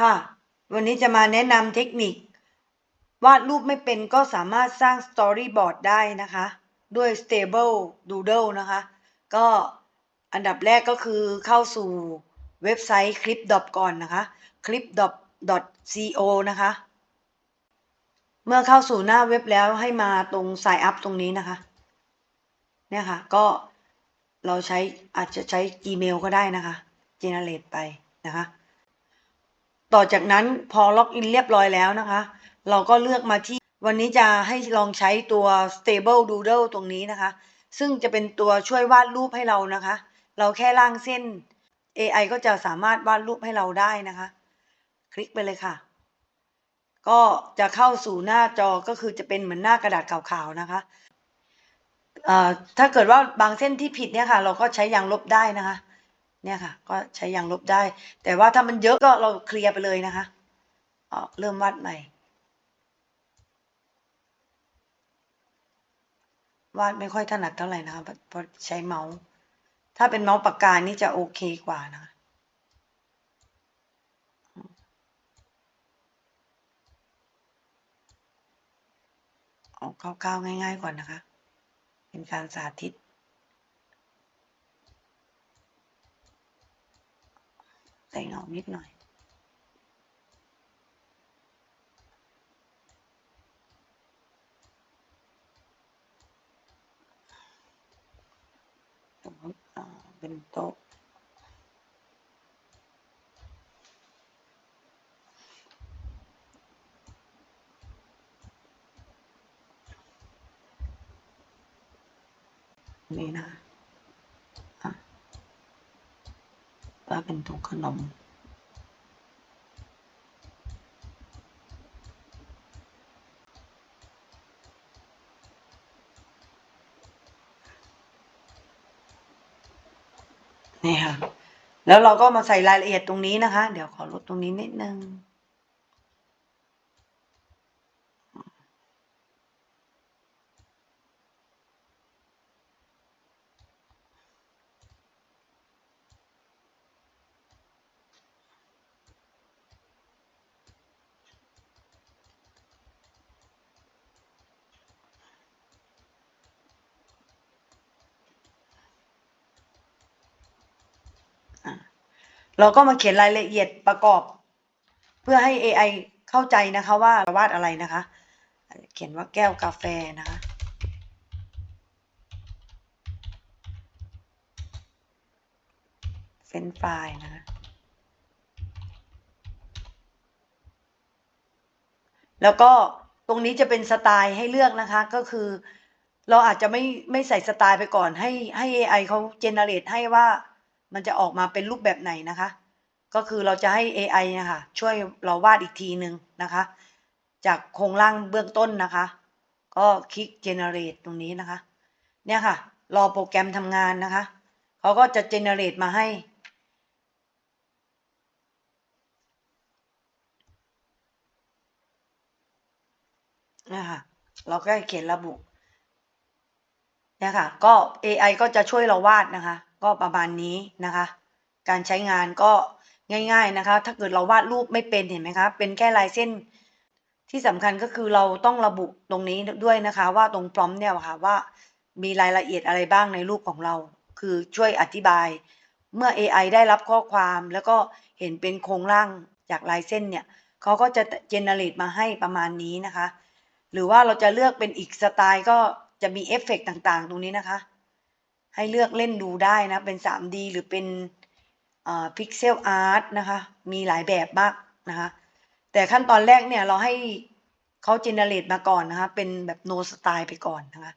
ค่ะ วันนี้จะมาแนะนำเทคนิควาดรูปไม่เป็นก็สามารถสร้าง Storyboard ได้นะคะ ด้วย Stable Doodle นะคะ ก็อันดับแรกก็คือเข้าสู่เว็บไซต์ clip ก่อนนะคะ clip co นะคะ เมื่อเข้าสู่หน้าเว็บแล้วให้มาตรง sign up ตรงนี้นะคะ เนี่ยค่ะ ก็เราใช้อาจจะใช้ Gmail ก็ได้นะคะ generate ไปนะคะ ต่อจากนั้นพอล็อกอินเรียบร้อยแล้วนะคะ เราก็เลือกมาที่วันนี้จะให้ลองใช้ตัว stable doodle ตรงนี้นะคะ ซึ่งจะเป็นตัวช่วยวาดรูปให้เรานะคะ เราแค่ล่างเส้น AI ก็จะสามารถวาดรูปให้เราได้นะคะ คลิกไปเลยค่ะ ก็จะเข้าสู่หน้าจอก็คือจะเป็นเหมือนหน้ากระดาษขาวๆนะคะถ้าเกิดว่าบางเส้นที่ผิดเนี่ยค่ะ เราก็ใช้ยางลบได้นะคะ เนี่ยค่ะ ก็ใช้ยางลบได้ แต่ว่าถ้ามันเยอะก็เราเคลียร์ไปเลยนะคะเริ่มวาดใหม่ วาดไม่ค่อยถนัดเท่าไหร่นะคะเพราะใช้เมาส์ ถ้าเป็นเมาส์ปากกานี่จะโอเคกว่านะคะเอาคร่าวๆง่าย ๆ ก่อนนะคะ เป็นการสาธิต ใส่เงานิดหน่อยสมมติเป็นโต๊ะ นี่นะ ว่าเป็นถุงขนม นี่ค่ะ แล้วเราก็มาใส่รายละเอียดตรงนี้นะคะ เดี๋ยวขอลดตรงนี้นิดนึง เราก็มาเขียนรายละเอียดประกอบ เพื่อให้ AI เข้าใจนะคะว่าวาดอะไรนะคะ เขียนว่าแก้วกาแฟนะคะเฟนไฟล์นะคะแล้วก็ตรงนี้จะเป็นสไตล์ให้เลือกนะคะ ก็คือ เราอาจจะไม่ไม่ใส่สไตล์ไปก่อนให้ให้ AI เขาเจเนเรตให้ว่า มันจะออกมาเป็นรูปแบบไหนนะคะ ก็คือเราจะให้ AI นะคะช่วยเราวาดอีกทีหนึ่งนะคะ จากโครงร่างเบื้องต้นนะคะ ก็คลิก generate ตรงนี้นะคะ เนี่ยค่ะ รอโปรแกรมทำงานนะคะ เขาก็จะ generate มาให้นะคะเราก็เขียนระบุเนี่ยค่ะ ก็ AI ก็จะช่วยเราวาดนะคะ ก็ประมาณนี้นะคะ การใช้งานก็ง่ายๆนะคะ ถ้าเกิดเราวาดรูปไม่เป็นเห็นไหมคะ เป็นแค่ลายเส้น ที่สำคัญก็คือเราต้องระบุตรงนี้ด้วยนะคะ ว่าตรงพร้อมเนี่ยค่ะว่ามีรายละเอียดอะไรบ้างในรูปของเรา คือช่วยอธิบาย เมื่อ AI ได้รับข้อความแล้วก็เห็นเป็นโครงร่างจากลายเส้นเนี่ยเขาก็จะเจเนเรตมาให้ประมาณนี้นะคะ หรือว่าเราจะเลือกเป็นอีกสไตล์ก็จะมีเอฟเฟกต่างๆ ตรงนี้นะคะ ให้เลือกเล่นดูได้นะ เป็น 3D หรือเป็นพิกเซลอาร์ตนะคะ มีหลายแบบมากนะคะ แต่ขั้นตอนแรกเนี่ยเราให้เขาเจเนเรตมาก่อนนะคะ เป็นแบบโนสไตล์ไปก่อนนะคะ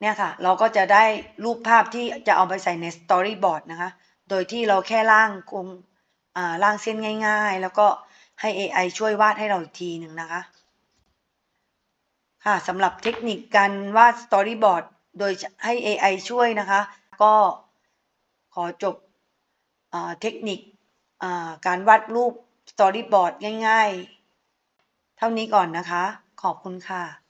เนี่ยค่ะ เราก็จะได้รูปภาพที่จะเอาไปใส่ในสตอรี่บอร์ดนะคะ โดยที่เราแค่ร่างคงร่างเส้นง่าย ๆ แล้วก็ให้ AI ช่วยวาดให้เราอีกทีหนึ่งนะคะ ค่ะสำหรับเทคนิคการวาดสตอรี่บอร์ดโดยให้ AI ช่วยนะคะ ก็ขอจบเทคนิคการวาดรูปสตอรี่บอร์ดง่ายๆ เท่านี้ก่อนนะคะ ขอบคุณค่ะ